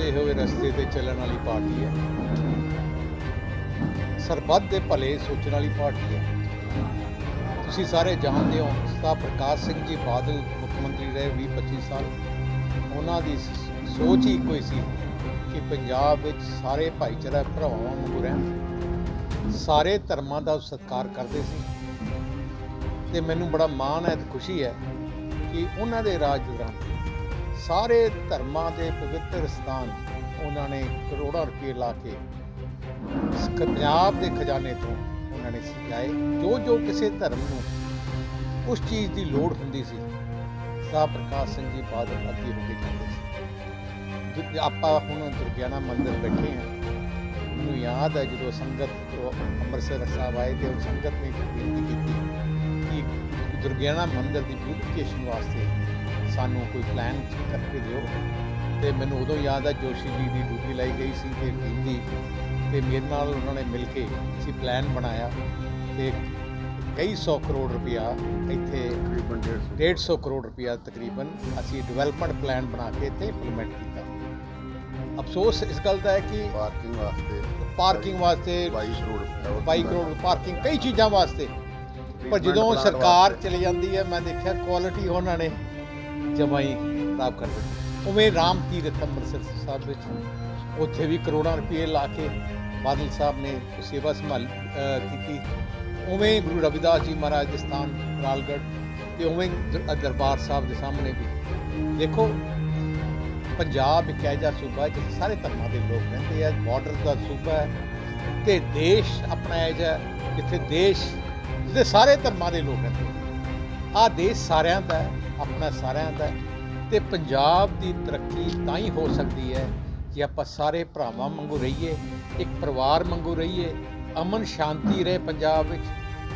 ਦੱਸੇ ਹੋਏ, ਰਸਤੇ ਤੇ ਚੱਲਣ ਵਾਲੀ ਪਾਰਟੀ ਹੈ। ਸਰਬੱਤ ਦੇ ਭਲੇ ਸੋਚਣ ਵਾਲੀ ਪਾਰਟੀ ਹੈ। ਤੁਸੀਂ ਸਾਰੇ ਜਾਣਦੇ ਹੋ ਸਤਾ ਪ੍ਰਕਾਸ਼ ਸਿੰਘ ਜੀ ਬਾਦਲ ਮੁੱਖ ਮੰਤਰੀ ਰਹੇ 20 25 ਸਾਲ। ਉਹਨਾਂ ਦੀ ਸੋਚ ਹੀ ਕੋਈ ਸੀ ਕਿ ਪੰਜਾਬ ਵਿੱਚ ਸਾਰੇ ਭਾਈਚਾਰਾ ਭਰਾਵਾਂ ਵਾਂਗੂ ਰਹਿਣ। ਸਾਰੇ ਧਰਮਾਂ ਦਾ ਸਤਿਕਾਰ ਕਰਦੇ ਸੀ। ਤੇ ਮੈਨੂੰ ਬੜਾ ਮਾਣ ਹੈ ਤੇ ਖੁਸ਼ੀ ਹੈ ਕਿ ਉਹਨਾਂ ਦੇ ਰਾਜ ਦੌਰਾਨ ਸਾਰੇ ਧਰਮਾਂ ਦੇ ਪਵਿੱਤਰ ਸਥਾਨ ਉਹਨਾਂ ਨੇ ਕਰੋੜਾਂ ਰੁਪਏ ਲਾ ਕੇ ਪੰਜਾਬ ਦੇ ਖਜ਼ਾਨੇ ਤੋਂ ਉਹਨਾਂ ਨੇ ਸਜਾਏ। ਜੋ ਜੋ ਕਿਸੇ ਧਰਮ ਨੂੰ ਉਸ ਚੀਜ਼ ਦੀ ਲੋੜ ਹੁੰਦੀ ਸੀ ਸਾਹ ਪ੍ਰਕਾਸ਼ ਸਿੰਘ ਜੀ ਬਾਦਲ ਅੱਗੇ ਹੋ ਕੇ ਜਾਂਦੇ ਸੀ। ਆਪਾਂ ਹੁਣ ਦੁਰਗਿਆਨਾ ਮੰਦਿਰ ਬੈਠੇ ਹਾਂ, ਮੈਨੂੰ ਯਾਦ ਹੈ ਜਦੋਂ ਸੰਗਤ ਜੋ ਅੰਮ੍ਰਿਤਸਰ ਸਾਹਿਬ ਆਏ ਤੇ ਉਹ ਸੰਗਤ ਨੇ ਬੇਨਤੀ ਕੀਤੀ ਕਿ ਦੁਰਗਿਆਨਾ ਮੰਦਿਰ ਦੀ ਬਿਊਟੀਫਿਕੇਸ਼ਨ ਵਾਸਤੇ ਸਾਨੂੰ ਕੋਈ ਪਲਾਨ ਕਰਕੇ ਦਿਓ। ਤੇ ਮੈਨੂੰ ਉਦੋਂ ਯਾਦ ਹੈ ਜੋਸ਼ੀ ਜੀ ਦੀ ਡਿਊਟੀ ਲਾਈ ਗਈ ਸੀ ਤੇ ਟੀਮ ਦੀ। ਤੇ ਮੇਰੇ ਨਾਲ ਉਹਨਾਂ ਨੇ ਮਿਲ ਕੇ ਅਸੀਂ ਪਲਾਨ ਬਣਾਇਆ। ਤੇ ਕਈ ਸੌ ਕਰੋੜ ਰੁਪਇਆ ਇੱਥੇ ਤਕਰੀਬਨ 150 150 ਕਰੋੜ ਰੁਪਇਆ ਤਕਰੀਬਨ ਅਸੀਂ ਡਿਵੈਲਪਮੈਂਟ ਪਲਾਨ ਬਣਾ ਕੇ ਤੇ ਇੰਪਲੀਮੈਂਟ ਕੀਤਾ। ਅਫਸੋਸ ਇਸ ਗੱਲ ਦਾ ਹੈ ਕਿ ਪਾਰਕਿੰਗ ਵਾਸਤੇ। ਪਾਰਕਿੰਗ ਵਾਸਤੇ 22 ਕਰੋੜ ਰੁਪਏ 22 ਕਰੋੜ ਪਾਰਕਿੰਗ ਕਈ ਚੀਜ਼ਾਂ ਵਾਸਤੇ। ਪਰ ਜਦੋਂ ਸਰਕਾਰ। ਚਲੀ ਜਾਂਦੀ ਹੈ ਮੈਂ ਦੇਖਿਆ ਕੁਆਲਿਟੀ ਉਹਨਾਂ ਨੇ ਜਮਾਈ ਖਰਾਬ ਕਰ ਦਿੱਤੀ। ਉਵੇਂ ਰਾਮ ਤੀਰਥ ਅੰਮ੍ਰਿਤਸਰ ਸਾਹਿਬ ਵਿੱਚ ਉੱਥੇ ਵੀ ਕਰੋੜਾਂ ਰੁਪਏ ਲਾ ਕੇ ਬਾਦਲ ਸਾਹਿਬ ਨੇ ਸੇਵਾ ਸੰਭਾਲ ਕੀਤੀ। ਉਵੇਂ ਗੁਰੂ ਰਵਿਦਾਸ ਜੀ ਮਹਾਰਾਜ ਦੇ ਸਥਾਨ ਰਾਲਗੜ੍ਹ ਤੇ ਉਵੇਂ ਦਰ- ਦਰਬਾਰ ਸਾਹਿਬ ਦੇ ਸਾਹਮਣੇ ਵੀ। ਦੇਖੋ, ਪੰਜਾਬ ਇੱਕ ਇਹੋ ਜਿਹਾ ਸੂਬਾ ਹੈ ਜਿੱਥੇ ਸਾਰੇ ਧਰਮਾਂ ਦੇ ਲੋਕ ਰਹਿੰਦੇ ਆ ਬਾਰਡਰ ਦਾ ਸੂਬਾ ਹੈ ਤੇ ਦੇਸ਼ ਆਪਣਾ ਇਹੋ ਜਿਹਾ ਹੈ ਜਿੱਥੇ ਦੇਸ਼ ਜਿਹਦੇ ਸਾਰੇ ਧਰਮਾਂ ਦੇ ਲੋਕ ਰਹਿੰਦੇ ਆ। ਦੇਸ਼ ਸਾਰਿਆਂ ਦਾ ਹੈ। ਆਪਣਾ ਸਾਰਿਆਂ ਦਾ ਹੈ ਤੇ ਪੰਜਾਬ ਦੀ ਤਰੱਕੀ ਤਾਂ ਹੀ ਹੋ ਸਕਦੀ ਹੈ ਜੇ ਆਪਾਂ ਸਾਰੇ ਭਰਾਵਾਂ ਵਾਂਗੂ ਰਹੀਏ, ਇੱਕ ਪਰਿਵਾਰ ਵਾਂਗੂ ਰਹੀਏ, ਅਮਨ ਸ਼ਾਂਤੀ ਰਹੇ ਪੰਜਾਬ ਵਿੱਚ,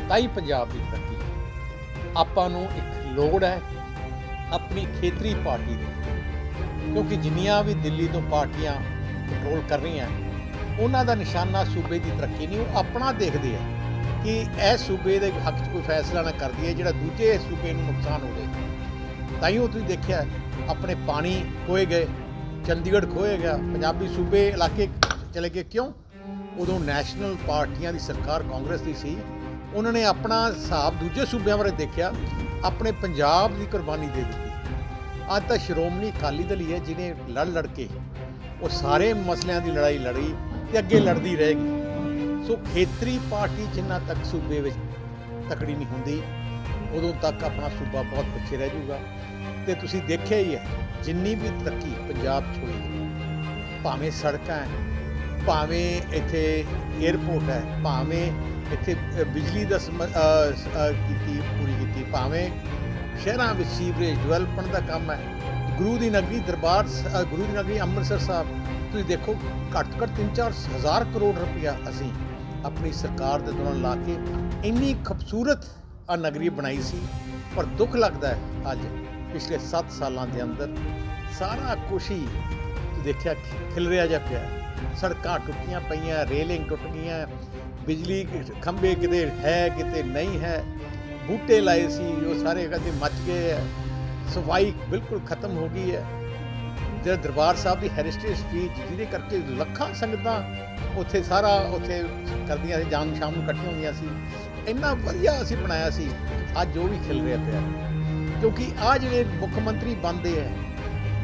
ਤਾਂ ਹੀ ਪੰਜਾਬ ਦੀ ਤਰੱਕੀ ਹੈ। ਆਪਾਂ ਨੂੰ ਇੱਕ ਲੋੜ ਹੈ ਆਪਣੀ ਖੇਤਰੀ ਪਾਰਟੀ ਦੀ, ਕਿਉਂਕਿ ਜਿੰਨੀਆਂ ਵੀ ਦਿੱਲੀ ਤੋਂ ਪਾਰਟੀਆਂ ਕੰਟਰੋਲ ਕਰ ਰਹੀਆਂ, ਉਹਨਾਂ ਦਾ ਨਿਸ਼ਾਨਾ ਸੂਬੇ ਦੀ ਤਰੱਕੀ ਨਹੀਂ, ਉਹ ਆਪਣਾ ਦੇਖਦੇ ਆ ਕਿ ਇਹ ਸੂਬੇ ਦੇ ਹੱਕ 'ਚ ਕੋਈ ਫੈਸਲਾ ਨਾ ਕਰਦੀ ਹੈ ਜਿਹੜਾ ਦੂਜੇ ਸੂਬੇ ਨੂੰ ਨੁਕਸਾਨ ਹੋਵੇ ਤਾਂ ਹੀ ਉਹ ਤੁਸੀਂ ਦੇਖਿਆ ਆਪਣੇ ਪਾਣੀ ਖੋਏ ਗਏ, ਚੰਡੀਗੜ੍ਹ ਖੋਏ ਗਿਆ, ਪੰਜਾਬੀ ਸੂਬੇ ਇਲਾਕੇ ਚਲੇ ਗਏ ਕਿਉਂ? ਉਦੋਂ ਨੈਸ਼ਨਲ ਪਾਰਟੀਆਂ ਦੀ ਸਰਕਾਰ ਕਾਂਗਰਸ ਦੀ ਸੀ, ਉਹਨਾਂ ਨੇ ਆਪਣਾ ਹਿਸਾਬ ਦੂਜੇ ਸੂਬਿਆਂ ਬਾਰੇ ਦੇਖਿਆ, ਆਪਣੇ ਪੰਜਾਬ ਦੀ ਕੁਰਬਾਨੀ ਦੇ ਦਿੱਤੀ। ਅੱਜ ਤਾਂ ਸ਼੍ਰੋਮਣੀ ਅਕਾਲੀ ਦਲ ਹੀ ਹੈ, ਜਿਹਨੇ ਲੜ ਲੜ ਕੇ ਉਹ ਸਾਰੇ ਮਸਲਿਆਂ ਦੀ ਲੜਾਈ ਲੜੀ ਤੇ ਅੱਗੇ ਲੜਦੀ ਰਹੇਗੀ। ਸੋ ਖੇਤਰੀ ਪਾਰਟੀ ਜਿੰਨਾ ਤੱਕ ਸੂਬੇ ਵਿੱਚ ਤਕੜੀ ਨਹੀਂ ਹੁੰਦੀ ਉਦੋਂ ਤੱਕ ਆਪਣਾ ਸੂਬਾ ਬਹੁਤ ਪਿੱਛੇ ਰਹਿ ਜਾਊਗਾ। ਤੇ ਤੁਸੀਂ ਦੇਖਿਆ ਹੀ ਹੈ, ਜਿੰਨੀ ਵੀ ਤਰੱਕੀ ਪੰਜਾਬ 'ਚ ਹੋਈ ਹੈ, ਭਾਵੇਂ ਸੜਕਾਂ ਹੈ, ਭਾਵੇਂ ਇੱਥੇ 에ਅਰਪੋਰਟ ਹੈ, ਭਾਵੇਂ ਇੱਥੇ ਬਿਜਲੀ ਦਾ ਸਮ- ਕੀਤੀ, ਪੂਰੀ ਕੀਤੀ, ਭਾਵੇਂ ਸ਼ਹਿਰਾਂ ਵਿੱਚ ਸੀਵਰੇਜ ਡਿਵੈਲਪਮੈਂਟ ਦਾ ਕੰਮ ਹੈ, ਗੁਰੂ ਦੀ ਨਗਰੀ ਦਰਬਾਰ ਗੁਰੂ ਦੀ ਨਗਰੀ ਅੰਮ੍ਰਿਤਸਰ ਸਾਹਿਬ, ਤੁਸੀਂ ਦੇਖੋ ਘੱਟ ਤੋਂ ਘੱਟ 3-4 ਹਜ਼ਾਰ ਕਰੋੜ ਰੁਪਇਆ ਅਸੀਂ ਆਪਣੀ ਸਰਕਾਰ ਦੇ ਦੌਰਾਨ ਲਾ ਕੇ ਇੰਨੀ ਖੂਬਸੂਰਤ ਆ ਨਗਰੀ ਬਣਾਈ ਸੀ ਪਰ ਦੁੱਖ ਲੱਗਦਾ ਹੈ ਅੱਜ, ਪਿਛਲੇ 7 ਸਾਲਾਂ ਦੇ ਅੰਦਰ ਸਾਰਾ ਕੁਛ ਹੀ ਦੇਖਿਆ ਖਿਲਰਿਆ ਜਿਹਾ ਪਿਆ ਸੜਕਾਂ ਟੁੱਟੀਆਂ ਪਈਆਂ, ਰੇਲਿੰਗ ਟੁੱਟ ਗਈਆਂ, ਬਿਜਲੀ ਖੰਭੇ ਕਿਤੇ ਹੈ, ਕਿਤੇ ਨਹੀਂ ਹੈ, ਬੂਟੇ ਲਾਏ ਸੀ, ਉਹ ਸਾਰੇ ਕਦੇ ਮੱਚ ਗਏ ਹੈ। ਸਫ਼ਾਈ ਬਿਲਕੁਲ ਖਤਮ ਹੋ ਗਈ ਹੈ। ਜਿਹੜਾ ਦਰਬਾਰ ਸਾਹਿਬ ਦੀ ਹੈਰੀਟੇਜ ਸਟਰੀਟ ਜਿਹਦੇ ਕਰਕੇ ਲੱਖਾਂ ਸੰਗਤਾਂ ਉੱਥੇ ਸਾਰਾ ਉੱਥੇ ਕਰਦੀਆਂ ਸੀ ਜਾਮ ਸ਼ਾਮ ਨੂੰ ਇਕੱਠੀਆਂ ਹੁੰਦੀਆਂ ਸੀ। ਇੰਨਾ ਵਧੀਆ ਅਸੀਂ ਬਣਾਇਆ ਸੀ, ਅੱਜ ਉਹ ਵੀ ਖਿਲ ਰਿਹਾ ਪਿਆ। ਕਿਉਂਕਿ ਆ ਜਿਹੜੇ ਮੁੱਖ ਮੰਤਰੀ ਬਣਦੇ ਹੈ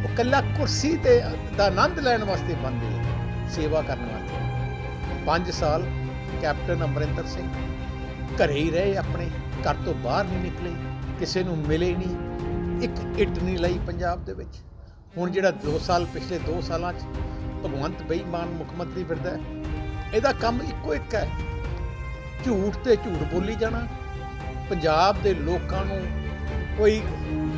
ਉਹ ਕੱਲਾ ਕੁਰਸੀ ਤੇ ਦਾ ਆਨੰਦ ਲੈਣ ਵਾਸਤੇ ਬਣਦੇ ਸੇਵਾ ਕਰਨ ਵਾਸਤੇ। 5 ਸਾਲ ਕੈਪਟਨ ਅਮਰਿੰਦਰ ਸਿੰਘ ਘਰੇ ਹੀ ਰਹੇ ਆਪਣੇ, ਘਰ ਤੋਂ ਬਾਹਰ ਨਹੀਂ ਨਿਕਲੇ, ਕਿਸੇ ਨੂੰ ਮਿਲੇ ਨਹੀਂ, ਇੱਕ ਇੱਟ ਨਹੀਂ ਲਈ ਪੰਜਾਬ ਦੇ ਵਿੱਚ। ਹੁਣ ਜਿਹੜਾ 2 ਸਾਲ, ਪਿਛਲੇ 2 ਸਾਲਾਂ 'ਚ ਭਗਵੰਤ ਬੇਈਮਾਨ ਮੁੱਖ ਮੰਤਰੀ ਫਿਰਦਾ ਇਹਦਾ ਕੰਮ ਇੱਕੋ ਇੱਕ ਹੈ ਝੂਠ ਤੇ ਝੂਠ ਬੋਲੀ ਜਾਣਾ। ਪੰਜਾਬ ਦੇ ਲੋਕਾਂ ਨੂੰ ਕੋਈ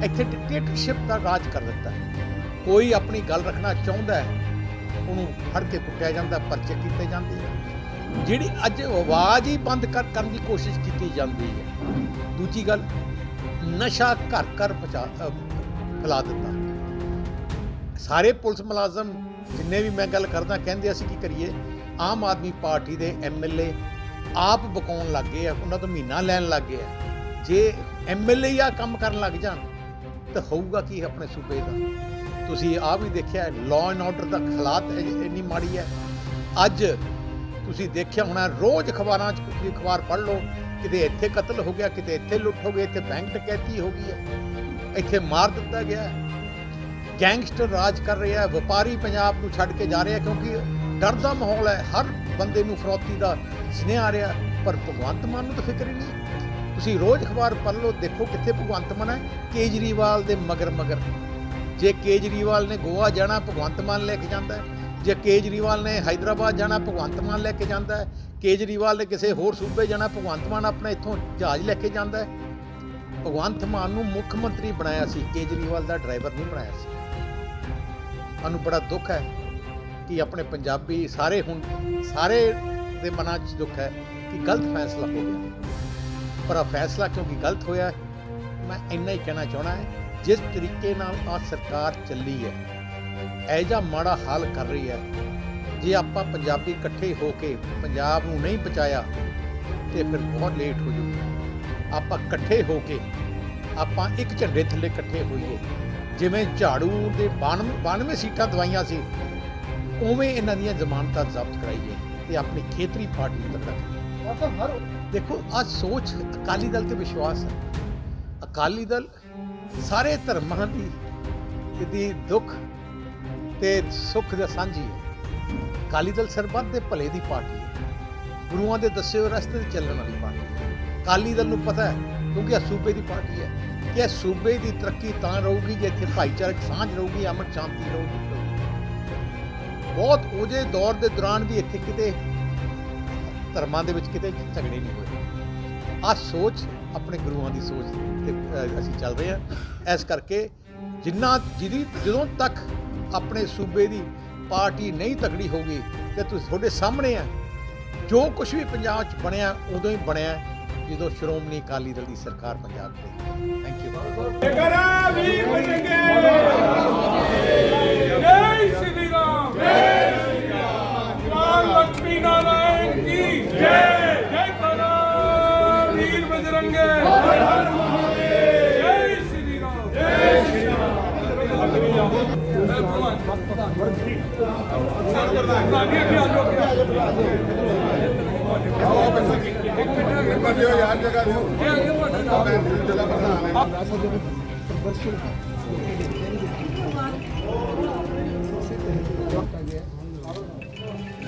ਇੱਥੇ ਡਿਕਟੇਟਰਸ਼ਿਪ ਦਾ ਰਾਜ ਕਰ ਦਿੱਤਾ ਹੈ। ਕੋਈ ਆਪਣੀ ਗੱਲ ਰੱਖਣਾ ਚਾਹੁੰਦਾ ਹੈ, ਉਹਨੂੰ ਫੜ ਕੇ ਕੁੱਟਿਆ ਜਾਂਦਾ, ਪਰਚੇ ਕੀਤੇ ਜਾਂਦੇ ਆ। ਜਿਹੜੀ ਅੱਜ ਆਵਾਜ਼ ਹੀ ਬੰਦ ਕਰ, ਕਰਨ ਦੀ ਕੋਸ਼ਿਸ਼ ਕੀਤੀ ਜਾਂਦੀ ਹੈ। ਦੂਜੀ ਗੱਲ, ਨਸ਼ਾ ਘਰ ਘਰ ਪਹੁੰਚਾ ਫੈਲਾ ਦਿੱਤਾ ਸਾਰੇ ਪੁਲਿਸ ਮੁਲਾਜ਼ਮ, ਜਿੰਨੇ ਵੀ ਮੈਂ ਗੱਲ ਕਰਦਾ, ਕਹਿੰਦੇ ਅਸੀਂ ਕੀ ਕਰੀਏ? ਆਮ ਆਦਮੀ ਪਾਰਟੀ ਦੇ ਐਮਐਲਏ ਆਪ ਬਕਾਉਣ ਲੱਗ ਗਏ ਆ, ਉਹਨਾਂ ਤੋਂ ਮਹੀਨਾ ਲੈਣ ਲੱਗ ਗਏ ਆ। ਜੇ ਐਮਐਲਏ ਆ ਕੰਮ ਕਰਨ ਲੱਗ ਜਾਣ, ਤਾਂ ਹੋਊਗਾ ਕੀ ਆਪਣੇ ਸੂਬੇ ਦਾ? ਤੁਸੀਂ ਆ ਵੀ ਦੇਖਿਆ ਲਾਅ ਐਂਡ ਆਰਡਰ ਦਾ ਹਾਲਾਤ ਇੰਨੀ ਮਾੜੀ ਹੈ। ਅੱਜ ਤੁਸੀਂ ਦੇਖਿਆ ਹੋਣਾ, ਰੋਜ਼ ਅਖਬਾਰਾਂ 'ਚ ਤੁਸੀਂ ਅਖਬਾਰ ਪੜ੍ਹ ਲਓ, ਕਿਤੇ ਇੱਥੇ ਕਤਲ ਹੋ ਗਿਆ, ਕਿਤੇ ਇੱਥੇ ਲੁੱਟ ਹੋ ਗਈ, ਇੱਥੇ ਬੈਂਕ ਟਕੈਤੀ ਹੋ ਗਈ ਹੈ। ਇੱਥੇ ਮਾਰ ਦਿੱਤਾ ਗਿਆ ਗੈਂਗਸਟਰ ਰਾਜ ਕਰ ਰਿਹਾ ਹੈ, ਵਪਾਰੀ ਪੰਜਾਬ ਨੂੰ ਛੱਡ ਕੇ ਜਾ ਰਿਹਾ ਕਿਉਂਕਿ ਡਰ ਦਾ ਮਾਹੌਲ ਹੈ, ਹਰ ਬੰਦੇ ਨੂੰ ਫਰੋਤੀ ਦਾ ਸੁਨੇਹਾ ਆ ਰਿਹਾ ਪਰ ਭਗਵੰਤ ਮਾਨ ਨੂੰ ਤਾਂ ਫਿਕਰ ਹੀ ਨਹੀਂ। ਤੁਸੀਂ ਰੋਜ਼ ਅਖਬਾਰ ਪੜ੍ਹ ਲਓ, ਦੇਖੋ ਕਿੱਥੇ ਭਗਵੰਤ ਮਾਨ ਹੈ, ਕੇਜਰੀਵਾਲ ਦੇ ਮਗਰ ਮਗਰ। ਜੇ ਕੇਜਰੀਵਾਲ ਨੇ ਗੋਆ ਜਾਣਾ, ਭਗਵੰਤ ਮਾਨ ਲੈ ਕੇ ਜਾਂਦਾ ਹੈ। ਜੇ ਕੇਜਰੀਵਾਲ ਨੇ ਹైదరాబాద్ ਜਾਣਾ, ਭਗਵੰਤ ਮਾਨ ਲੈ ਕੇ ਜਾਂਦਾ ਹੈ। ਕੇਜਰੀਵਾਲ ਨੇ ਕਿਸੇ ਹੋਰ ਸੂਬੇ ਜਾਣਾ, ਭਗਵੰਤ ਮਾਨ ਆਪਣਾ ਇੱਥੋਂ ਜਹਾਜ਼ ਲੈ ਕੇ ਜਾਂਦਾ ਹੈ। ਭਗਵੰਤ ਮਾਨ ਨੂੰ ਮੁੱਖ ਮੰਤਰੀ ਬਣਾਇਆ ਸੀ, ਕੇਜਰੀਵਾਲ ਦਾ ਡਰਾਈਵਰ ਨਹੀਂ ਬਣਾਇਆ ਸੀ। ਸਾਨੂੰ ਬੜਾ ਦੁੱਖ ਹੈ ਕਿ ਆਪਣੇ ਪੰਜਾਬੀ ਸਾਰੇ ਹੁਣ ਸਾਰੇ ਦੇ ਮਨਾਂ 'ਚ ਦੁੱਖ ਹੈ ਕਿ ਗਲਤ ਫੈਸਲਾ ਹੋ ਗਿਆ। ਪਰ ਆ ਫੈਸਲਾ ਕਿਉਂਕਿ ਗਲਤ ਹੋਇਆ ਮੈਂ ਇੰਨਾ ਹੀ ਕਹਿਣਾ ਚਾਹਣਾ ਹੈ, ਜਿਸ ਤਰੀਕੇ ਨਾਲ ਆ ਸਰਕਾਰ ਚੱਲੀ ਹੈ, ਇਹ ਜਿਹਾ ਮਾੜਾ ਹਾਲ ਕਰ ਰਹੀ ਹੈ, ਜੇ ਆਪਾਂ ਪੰਜਾਬੀ ਇਕੱਠੇ ਹੋ ਕੇ ਪੰਜਾਬ ਨੂੰ ਨਹੀਂ ਬਚਾਇਆ, ਤੇ ਫਿਰ ਬਹੁਤ ਲੇਟ ਹੋ ਜੂਗਾ। ਆਪਾਂ ਇਕੱਠੇ ਹੋ ਕੇ, ਆਪਾਂ ਇੱਕ ਝੰਡੇ ਥੱਲੇ ਇਕੱਠੇ ਹੋਈਏ, ਜਿਵੇਂ ਝਾੜੂ ਦੇ 92 92 ਸੀਟਾਂ ਦਵਾਈਆਂ ਸੀ ਉਵੇਂ ਇਹਨਾਂ ਦੀਆਂ ਜ਼ਮਾਨਤਾਂ ਜ਼ਬਤ ਕਰਾਈਏ ਤੇ ਆਪਣੀ ਖੇਤਰੀ ਪਾਰਟੀ ਨੂੰ ਤੱਕ ਦੇਖੋ ਅੱਜ ਸੋਚ ਅਕਾਲੀ ਦਲ ਤੇ ਵਿਸ਼ਵਾਸ ਹੈ। ਅਕਾਲੀ ਦਲ ਸਾਰੇ ਧਰਮਾਂ ਦੀ ਦੀ ਦੁੱਖ ਤੇ ਸੁੱਖ ਦਾ ਸਾਂਝੀ ਹੈ। ਅਕਾਲੀ ਦਲ ਸਰਬੱਤ ਦੇ ਭਲੇ ਦੀ ਪਾਰਟੀ ਹੈ। ਗੁਰੂਆਂ ਦੇ ਦੱਸੇ ਹੋਏ ਰਸਤੇ ਤੇ ਚੱਲਣ ਵਾਲੀ ਪਾਰਟੀ ਹੈ। ਅਕਾਲੀ ਦਲ ਨੂੰ ਪਤਾ ਹੈ ਕਿਉਂਕਿ ਇਹ ਸੂਬੇ ਦੀ ਪਾਰਟੀ ਹੈ। ਕਿ ਇਹ ਸੂਬੇ ਦੀ ਤਰੱਕੀ ਤਾਂ ਰਹੂਗੀ ਜੇ ਇੱਥੇ ਭਾਈਚਾਰਕ ਸਾਂਝ ਰਹੂਗੀ ਅਮਨ ਸ਼ਾਂਤੀ ਰਹੂਗੀ। ਬਹੁਤ ਉਹਦੇ ਦੌਰ ਦੇ ਦੌਰਾਨ ਵੀ ਇੱਥੇ ਕਿਤੇ ਧਰਮਾਂ ਦੇ ਵਿੱਚ ਕਿਤੇ ਝਗੜੇ ਨਹੀਂ ਹੋਏ। ਆ ਸੋਚ ਆਪਣੇ ਗੁਰੂਆਂ ਦੀ ਸੋਚ ਤੇ ਅਸੀਂ ਚੱਲ ਰਹੇ ਹਾਂ। ਇਸ ਕਰਕੇ ਜਿੰਨਾ ਜਿਹਦੀ ਜਦੋਂ ਤੱਕ ਆਪਣੇ ਸੂਬੇ ਦੀ ਪਾਰਟੀ ਨਹੀਂ ਤਗੜੀ ਹੋਗੀ ਤੇ ਤੁਸੀਂ ਤੁਹਾਡੇ ਸਾਹਮਣੇ ਆ, ਜੋ ਕੁਝ ਵੀ ਪੰਜਾਬ 'ਚ ਬਣਿਆ, ਉਦੋਂ ਹੀ ਬਣਿਆ ਜਦੋਂ ਸ਼੍ਰੋਮਣੀ ਅਕਾਲੀ ਦਲ ਦੀ ਸਰਕਾਰ ਪੰਜਾਬ ਤੇ। ਥੈਂਕ ਯੂ ਜਗ੍ਹਾ ਦਿਓ ਜਗ੍ਹਾ ਪ੍ਰਧਾਨ ਹੈ